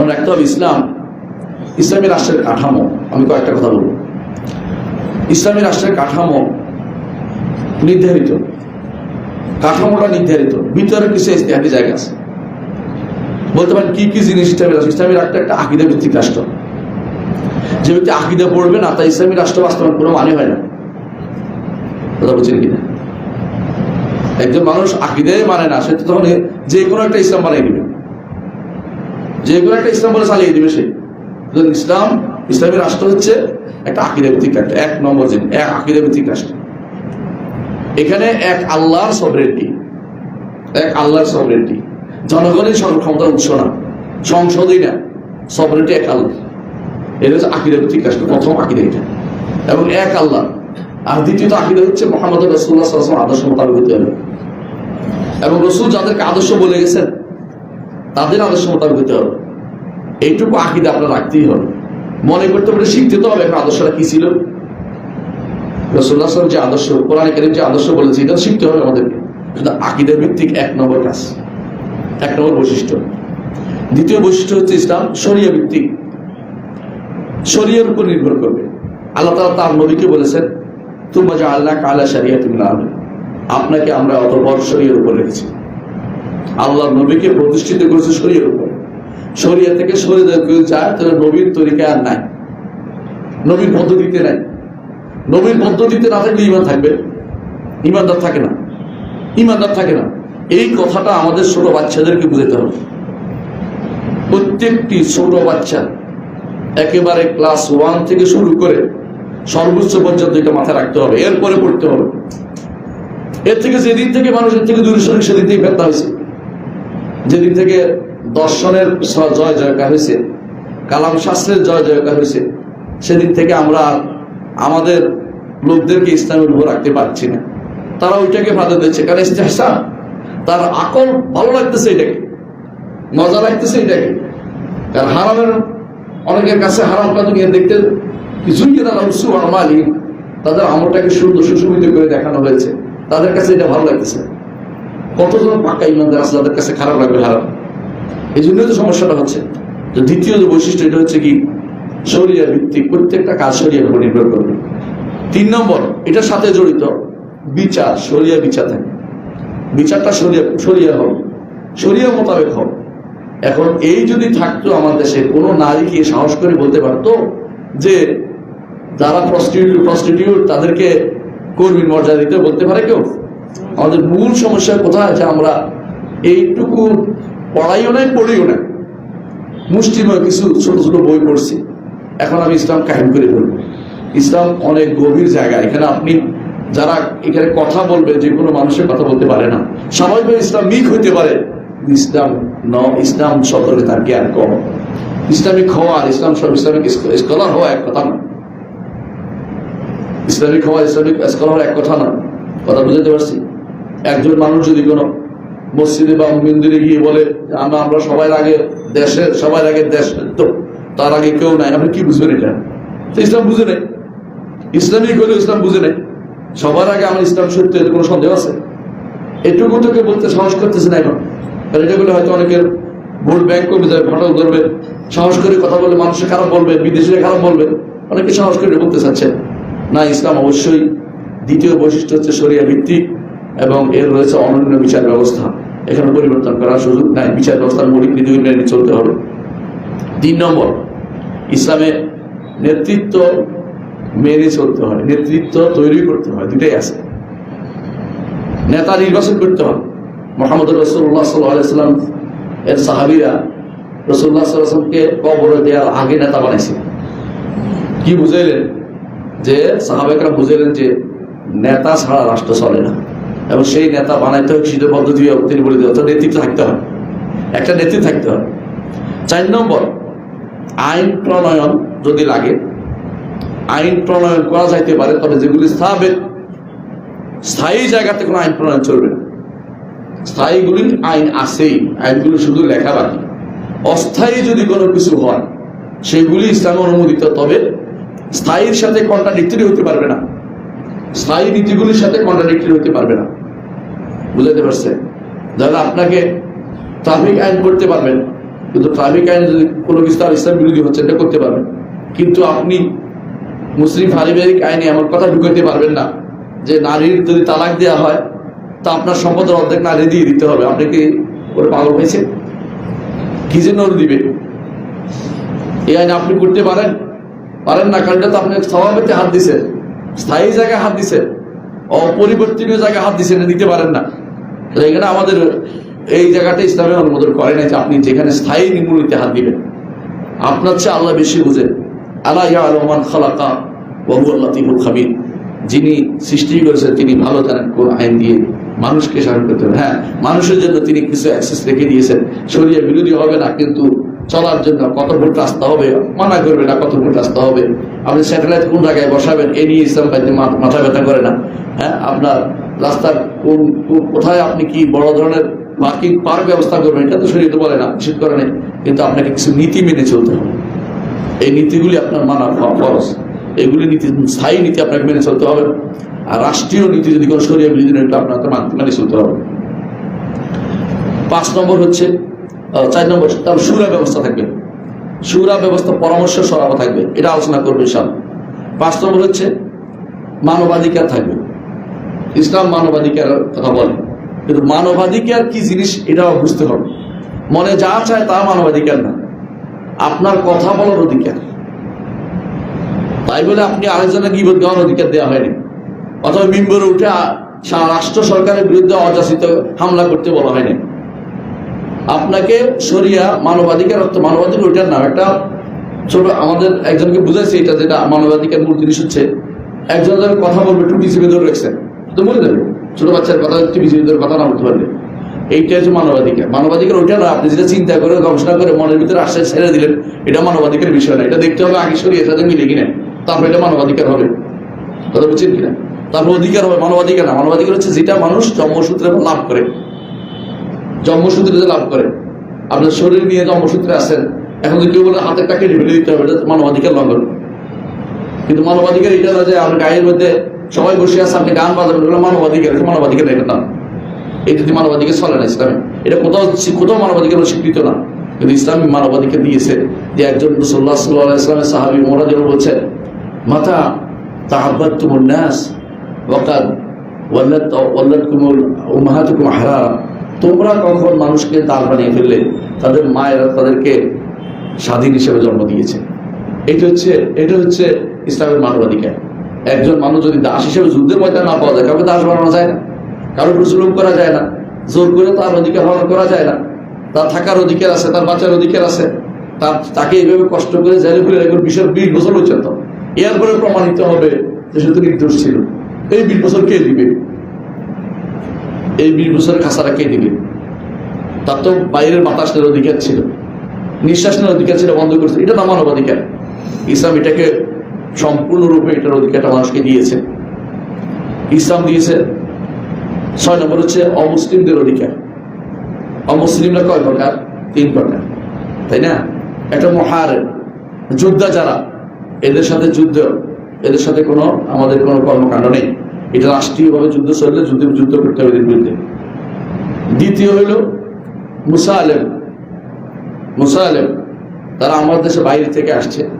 মনে রাখতে হবে, ইসলাম, ইসলামী রাষ্ট্রের কাঠামো, আমি কয়েকটা কথা বলব। ইসলামী রাষ্ট্রের কাঠামো নির্ধারিত, কাঠামোটা নির্ধারিত, ভিতরে কিছু ইস্তেহারি জায়গা আছে। বলতে পারেন, কি কি জিনিস ইসলামী রাষ্ট্র? ইসলামী রাষ্ট্র একটা আকিদা ভিত্তিক রাষ্ট্র। যে ব্যক্তি আকিদা পড়বে না তা ইসলামী রাষ্ট্র বাস্তবায়ন কোনো মানে হয় না। কথা বলছেন কিনা? একজন মানুষ আকিদায় মানে না, সে তো তখন যে কোনো একটা ইসলাম বানিয়ে দিবে যে কোনো একটা ইসলাম বলে চালিয়ে দিবে সে। ইসলাম, ইসলামী রাষ্ট্র হচ্ছে একটা আকিদা ভিত্তিক রাষ্ট্র, এক নম্বর জিনিস, এক আকিদা ভিত্তিক রাষ্ট্র। এখানে এক আল্লাহর সবরেন্টি এক আল্লাহর সবরেন্টি জনগণের সর্বক্ষমতার উৎস না, সংসদই না সবরেন্টি এক আল্লাহ। এটা হচ্ছে আকিদা ভিত্তিক রাষ্ট্র, প্রথম আকিদা এটা। এবং এক আল্লাহ। আর দ্বিতীয়ত আকিদা হচ্ছে মোহাম্মদ রসুল্লাহ সাল্লাম আদর্শ মোতাবেক হতে হবে। এবং রসুল যাদেরকে আদর্শ বলে গেছেন, তাদের আদর্শ মোতাবেক হতে হবে। এইটুকু আকিদা আপনার রাখতেই হবে। মনে করতে পারে শিখতে তো হবে, এখন আদর্শটা কি ছিল? রসুল্লাহ যে আদর্শ, কোরআন কারিম যে আদর্শ বলেছে, এটা শিখতে হবে আমাদেরকে। কিন্তু আকিদা ভিত্তিক এক নম্বর কাজ, এক নম্বর বৈশিষ্ট্য। দ্বিতীয় বৈশিষ্ট্য হচ্ছে ইসলাম শরিয়া ভিত্তিক। শরিয়ার উপর নির্ভর করবে। আল্লাহ তালা তার নবীকে বলেছেন তুমা যা আল্লাহ কালা সারিয়া তুমি না আপনাকে আমরা অত বড় শরীরের উপর রেখেছি। আল্লাহ নবীকে প্রতিষ্ঠিত করেছে শরীরের উপর। শরিয়া থেকে সরে যায় চায় তাহলে নবীর তরিকা আর নাই। নবীর পদ্ধতিতে নাই। নবীর পদ্ধতিতে না থাকলে ইমান থাকবে। ইমানদার থাকে না। ইমানদার থাকে না। এই কথাটা আমাদের ছোট বাচ্চাদেরকে বুঝতে হবে। প্রত্যেকটি ছোট বাচ্চা একেবারে ক্লাস ওয়ান থেকে শুরু করে সর্বোচ্চ পর্যন্ত এটা মাথায় রাখতে হবে। এরপরে পড়তে হবে। এর থেকে যেদিন থেকে মানুষের থেকে দূরে সরে সেদিন থেকে ফেলতে হয়েছে। যেদিন থেকে দর্শনের জয় জয়কার হয়েছে। কালাম শাস্ত্রের জয় জয়কার হয়েছে। সেদিক থেকে আমরা আমাদের লোকদেরকে ইসলামের উপর রাখতে পারছি না। তারা ওইটাকে বাধা দিচ্ছে। কারণ ইস্তেহসা, তার আকল ভালো লাগতেছে এটাকে। মজা লাগতেছে এটাকে। কারণ হারামের, অনেকের কাছে হারাম কাজ নিয়ে দেখতে কিছুই কেনা রহস্য আমালি। তাদের আমলটাকে সুন্দর সুশোভিত করে দেখানো হয়েছে। তাদের কাছে এটা ভালো লাগতেছে। কতজন পাকা ইমানদার আছে, তাদের কাছে খারাপ লাগবে হারাম। এই জন্যই তো সমস্যাটা হচ্ছে। তো দ্বিতীয় যে বৈশিষ্ট্য, এটা হচ্ছে কি? শরিয়া ভিত্তিক প্রত্যেকটা কাজ শরিয়ার উপর নির্ভর করবে। তিন নম্বর, এটার সাথে জড়িত বিচার শরিয়া বিচার থাকে। বিচারটা শরিয়া শরিয়া হবে। শরিয়া মোতাবেক হবে। এখন এই যদি থাকতো আমার দেশে, কোনো নারীকে সাহস করে বলতে পারতো যে যারা প্রস্টিটিউট প্রস্টিটিউট তাদেরকে কর্মীর মর্যাদা দিতে বলতে পারে কেউ? আমাদের মূল সমস্যা কোথায়? যে আমরা এইটুকু পড়াইও নাই, পড়িও না মুষ্টিময় কিছু ছোট ছোট বই পড়ছি। এখন আমি ইসলাম কাহিম করে বলব ইসলাম অনেক গভীর জায়গা। এখানে আপনি যারা এখানে কথা বলবে, যে কোনো মানুষের কথা বলতে পারে না। স্বাভাবিকভাবে ইসলাম মিক হইতে পারে। ইসলাম ন, ইসলাম সম্পর্কে তার জ্ঞান কম। ইসলামিক হওয়া আর ইসলাম সব ইসলামিক স্কলার হওয়া এক কথা না। ইসলামিক হওয়া ইসলামিক স্কলার এক কথা না। কথা বুঝতে পারছি? একজন মানুষ যদি কোনো মসজিদে বা মন্দিরে গিয়ে বলে আমরা সবাই আগে দেশের সবার আগে দেশ, তো তার আগে কেউ নাই। আপনি কি বুঝবেন এটা? ইসলাম বুঝে নেই। ইসলামিক হলেও ইসলাম বুঝে নেই। সবার আগে আমার ইসলাম সত্য, এতে কোনো সন্দেহ আছে? এটুকু তোকে বলতে সাহস করতেছে না এখন। কারণ এটা বলে হয়তো অনেকের ভোট ব্যাংক করবে যাবে ফাটল ধরবে। সাহস করে কথা বলবে মানুষের খারাপ বলবে, বিদেশিরা খারাপ বলবে। অনেকে সাহস করে বলতে চাচ্ছে। না, ইসলাম অবশ্যই দ্বিতীয় বৈশিষ্ট্য হচ্ছে শরিয়া ভিত্তিক এবং এর রয়েছে অনন্য বিচার ব্যবস্থা। এখানে পরিবর্তন করার সুযোগ নাই। বিচার ব্যবস্থার মৌলিক নীতি মেনে চলতে হবে। তিন নম্বর, ইসলামে নেতৃত্ব মেনে চলতে হয়, নেতৃত্ব তৈরি করতে হয় দুটাই আছে। নেতা নির্বাচন করতে হবে। মোহাম্মদ রসুল্লাহ সাল্লাম এর সাহাবিরা রসুল্লাহ সাল্লামকে কবর দেওয়ার আগে নেতা বানাইছে। কি বুঝাইলেন? যে সাহাবেকরা বুঝাইলেন যে নেতা ছাড়া রাষ্ট্র চলে না। এবং সেই নেতা বানাইতে হবে শীত পদ্ধতি তিনি বলে দেওয়া নেতৃত্ব থাকতে হবে একটা নেতৃত্ব থাকতে হবে চার নম্বর, আইন প্রণয়ন যদি লাগে, আইন প্রণয়ন করা যাইতে পারে, তবে যেগুলি স্থাবে স্থায়ী জায়গাতে কোনো আইন প্রণয়ন চলবে না। স্থায়ীগুলি আইন আছেই, আইনগুলি শুধু লেখা বাকি। অস্থায়ী যদি কোনো কিছু হয়, সেগুলি ইসলামে অনুমোদিত, তবে স্থায়ীর সাথে কন্ট্রাডিক্টরি হতে পারবে না। স্থায়ী নীতিগুলির সাথে কন্ট্রাডিক্টরি হতে পারবে না। বুঝাতে পারছে। যারা আপনাকে ট্রাফিক আইন করতে পারবেন, কিন্তু ট্রাফিক আইনে যদি কোনো কিছু তার ইসলাম বিরোধী হচ্ছে, এটা করতে পারবেন। কিন্তু আপনি মুসলিম পারিবারিক আইনে এমন কথা ঢুকাইতে পারবেন না যে নারীর যদি তালাক দেওয়া হয়, তা আপনার সম্পদের অর্ধেক নারী দিয়ে দিতে হবে। আপনি কি ওর পাগল হয়েছে কি জন্য দিবে? এই আইন আপনি করতে পারেন? পারেন না, কারণ এটা তো আপনি স্বভাবেতে হাত দিছেন। স্থায়ী জায়গায় হাত দিছেন। অপরিবর্তনীয় জায়গায় হাত দিছে দিছেন দিতে পারেন না। এখানে আমাদের এই জায়গাটা ইসলামে অনুমোদন করে না যে আপনি যেখানে স্থায়ী নিমূলিতে হাত দিবেন। আপনার চেয়ে আল্লাহ বেশি বুঝেন। আল্লাহ ইয়া আলমান খালাকা বহু আল্লাহ তিবুল খাবির। যিনি সৃষ্টি করেছেন, তিনি ভালো জানেন কোন আইন দিয়ে মানুষকে শাসন করতে হবে। হ্যাঁ মানুষের জন্য তিনি কিছু অ্যাক্সেস রেখে দিয়েছেন। শরীরে বিরোধী হবে না, কিন্তু চলার জন্য কত ভোট রাস্তা হবে, মানা করবে না কত ভোট রাস্তা হবে। আপনি স্যাটেলাইট কোন জায়গায় বসাবেন, এ নিয়ে ইসলাম মাথা ব্যথা করে না। হ্যাঁ আপনার রাস্তার কোন কোথায় আপনি কি বড় ধরনের পার্কিং পার্ক ব্যবস্থা করবেন এটা তো শরীরে বলে না নিষেধ করে নেই। কিন্তু আপনাকে কিছু নীতি মেনে চলতে হবে। এই নীতিগুলি আপনার মানা খরচ এগুলি নীতি স্থায়ী নীতি আপনাকে মেনে চলতে হবে। আর রাষ্ট্রীয় নীতি যদি কোনো সরিয়ে নয়, এটা আপনাকে মেনে চলতে হবে। পাঁচ নম্বর হচ্ছে চার নম্বর তার সুরা ব্যবস্থা থাকবে। সুরা ব্যবস্থা পরামর্শ সরাব থাকবে। এটা আলোচনা করবে সব পাঁচ নম্বর হচ্ছে মানবাধিকার থাকবে। ইসলাম মানবাধিকার কথা বলে। কিন্তু মানবাধিকার কি জিনিস এটাও বুঝতে হবে। মনে যা চায় তা মানবাধিকার না। আপনার কথা বলার অধিকার। তাই বলে আপনি আরেকজনের গিবত গাওয়ার অধিকার দেওয়া হয়নি। অথবা মিম্বরে উঠে রাষ্ট্র সরকারের বিরুদ্ধে অযাচিত হামলা করতে বলা হয়নি। আপনাকে সরিয়া মানবাধিকার অর্থ মানবাধিকার ওইটার নাম একটা ছোট আমাদের একজনকে বুঝাইছে এটা যেটা মানবাধিকার মূল জিনিস হচ্ছে, একজন কথা বলবে টুপি চেপে ধরে রাখছেন তো বলে দেবে, ছোট বাচ্চার কথা হচ্ছে ধরে কথা না বলতে পারলে। এইটা হচ্ছে মানবাধিকার। মানবাধিকার ওইটা না, আপনি যেটা চিন্তা করে, গবেষণা করে, মনের ভিতরে আশ্বাস ছেড়ে দিলেন, এটা মানবাধিকার বিষয় না। এটা দেখতে হবে আগে সরিয়ে, সাথে মিলে কিনা। তারপর এটা মানবাধিকার হবে। কথা বলছেন কিনা? তারপর অধিকার হবে, মানবাধিকার না। মানবাধিকার হচ্ছে যেটা মানুষ জন্মসূত্রে লাভ করে। জন্মসূত্রে যে লাভ করে। আপনার শরীর নিয়ে জন্মসূত্রে আসেন, এখন যদি কেউ বলে হাতের টাকে ঢেলে দিতে হবে, এটা মানবাধিকার লঙ্ঘন কিন্তু মানবাধিকার এটা না যে আপনার গায়ের মধ্যে সবাই বসে আছে, আপনি গান বাজাবেন মানবাধিকার, এটা মানবাধিকার এটা না। এই যদি মানবাধিকার চলে না ইসলামে। এটা কোথাও কোথাও মানবাধিকার স্বীকৃত না। কিন্তু ইসলামী মানবাধিকার দিয়েছে যে একজন সাল্লাহ সাল্লাহ ইসলামের সাহাবি মোরাজন বলছেন, মাতা তাহাব্বাত তুমুল নাস, ওয়াকাদ ওয়াল্লাদকুম উম্মাহাতুকুম হারারা তোমরা কখন মানুষকে দাল বানিয়ে ফেললে, তাদের মায়েরা তাদেরকে স্বাধীন হিসেবে জন্ম দিয়েছে। এটা হচ্ছে এটা হচ্ছে ইসলামের মানবাধিকার। একজন মানুষ যদি দাস হিসেবে যুদ্ধের ময়দান না পাওয়া যায়, কাউকে দাস বানানো যায় না। কারোর উপর করা যায় না। জোর করে তার অধিকার হরণ করা যায় না। তার থাকার অধিকার আছে, তার বাঁচার অধিকার আছে। তার, তাকে এইভাবে কষ্ট করে জেলে ফেলে রেখে বিশ বিশ বছর পর্যন্ত। এরপরে প্রমাণিত হবে যে সে তো নির্দোষ ছিল। এই বিশ বছর কে দিবে? এই বিশ বছরের খাসারা কে দিবে? তার তো বাইরের বাতাস নেওয়ার অধিকার ছিল। নিঃশ্বাস অধিকার ছিল, বন্ধ করেছে। এটা তো মানব অধিকার ইসলাম এটাকে সম্পূর্ণরূপে এটার অধিকারটা মানুষকে দিয়েছে। ইসলাম দিয়েছে ছয় নম্বর হচ্ছে অমুসলিমদের অধিকার। অমুসলিমরা কয় প্রকার? তিন প্রকার। তাই না? একটা মহার যোদ্ধা যারা, এদের সাথে যুদ্ধ, এদের সাথে কোনো, আমাদের কোনো কর্মকাণ্ড নেই। এটা রাষ্ট্রীয়ভাবে যুদ্ধ চললে যুদ্ধ যুদ্ধ করতে হবে এদের বিরুদ্ধে। দ্বিতীয় হইল মুসা আলেম। মুসা আলেম, তারা আমাদের দেশে বাইরে থেকে আসছে।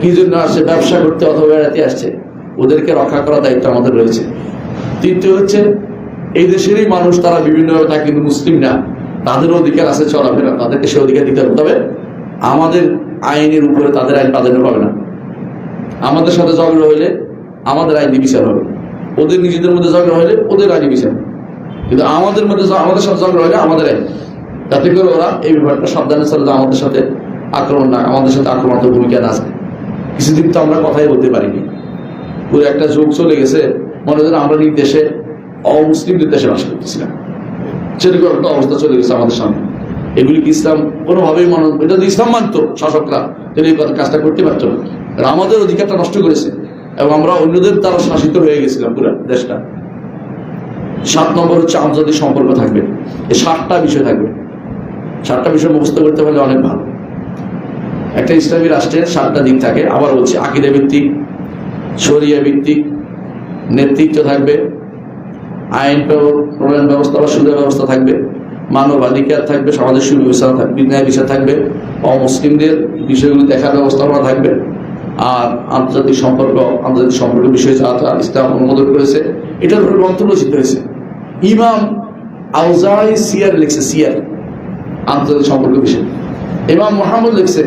কি জন্য আসছে ব্যবসা করতে অথবা বেড়াতে আসছে? ওদেরকে রক্ষা করার দায়িত্ব আমাদের রয়েছে। তৃতীয় হচ্ছে, এই দেশেরই মানুষ, তারা বিভিন্নভাবে থাকে কিন্তু মুসলিম না। তাদের অধিকার আছে চলাফেরা। তাদেরকে সে অধিকার দিতে হবে। আমাদের আইনের উপরে তাদের আইন প্রাধান্য পাবে না। আমাদের সাথে ঝগড়া হইলে আমাদের আইনি বিচার হবে। ওদের নিজেদের মধ্যে ঝগড়া হইলে ওদের আইনি বিচার। কিন্তু আমাদের মধ্যে আমাদের সাথে ঝগড়া হইলে আমাদের আইন। যাতে করে ওরা এই ব্যাপারটা সাবধানে চলে আমাদের সাথে আক্রমণ না আমাদের সাথে আক্রমণাত্মক ভূমিকা না আছে। কিছুদিন তো আমরা কথাই বলতে পারিনি। পুরো একটা যুগ চলে গেছে, মনে হয় আমরা আমরা দেশে অমুসলিমদের দেশে বাস করতেছিলাম। সেরকম একটা অবস্থা চলে গেছে আমাদের সামনে। এগুলি কি ইসলাম কোনোভাবেই মনে এটা যদি ইসলাম মানতো শাসকরা তাহলে এই কাজটা করতে পারত। না আমাদের অধিকারটা নষ্ট করেছে এবং আমরা অন্যদের দ্বারা শাসিত হয়ে গেছিলাম পুরো দেশটা। সাত নম্বর হচ্ছে আন্তর্জাতিক সম্পর্ক থাকবে। এই সাতটা বিষয় থাকবে। সাতটা বিষয় মুখস্থ করতে পারলে অনেক ভালো। একটা ইসলামী রাষ্ট্রের সাতটা দিক থাকে। আবার বলছি, আকিদা ভিত্তিক, শরিয়া ভিত্তিক, নেতৃত্ব থাকবে, আইন প্রণয়ন ব্যবস্থা বা সুদের ব্যবস্থা থাকবে মানবাধিকার থাকবে সমাজের সুব্যবস্থা থাকবে ন্যায় বিচার থাকবে, অমুসলিমদের বিষয়গুলি দেখার ব্যবস্থাপনা থাকবে, আর আন্তর্জাতিক সম্পর্ক আন্তর্জাতিক সম্পর্ক বিষয়ে যা যা ইসলাম অনুমোদন করেছে, এটার উপরে গ্রন্থ রচিত হয়েছে। ইমাম আউজাই সিয়ার লিখছে, সিয়ার, আন্তর্জাতিক সম্পর্ক বিষয়ে। ইমাম মোহাম্মদ লিখছে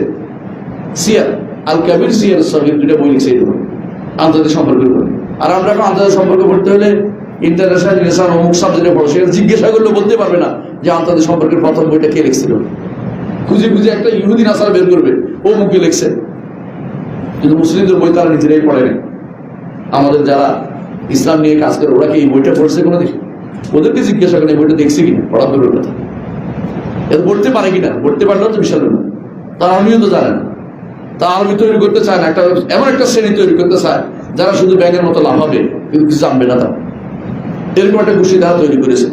সিয়ার আল কাবির সিয়ার সহিদ দুটা বই এর উপরে, আন্তর্জাতিক সম্পর্কের উপরে। আর আমরা এখন আন্তর্জাতিক সম্পর্ক পড়তে হলে ইন্টারন্যাশনাল রিলেশন অমুক সাবজেক্টে পড়ো সেটা জিজ্ঞাসা করলে বলতে পারবে না যে আন্তর্জাতিক সম্পর্কের প্রথম বইটা কে লিখছিল। খুঁজে খুঁজে একটা ইহুদিন আসার বের করবে ও মুখে লিখছে। কিন্তু মুসলিমদের বই তারা নিজেরাই পড়ে না আমাদের যারা ইসলাম নিয়ে কাজ করে ওরা কি এই বইটা পড়ছে কোনো দিন ওদেরকে জিজ্ঞাসা করে এই বইটা দেখছি কিনা? পড়া দূরের কথা এটা পড়তে পারে কিনা? পড়তে পারলেও তো বিশাল। তার আমিও তো জানেন তা আর্মি তৈরি করতে চায় না, একটা এমন একটা শ্রেণি তৈরি করতে চায়, যারা শুধু ব্যাঙের মতো লাভ হবে কিন্তু কিছু জানবে না তা এরকম একটা ঘুষি তারা তৈরি করেছে।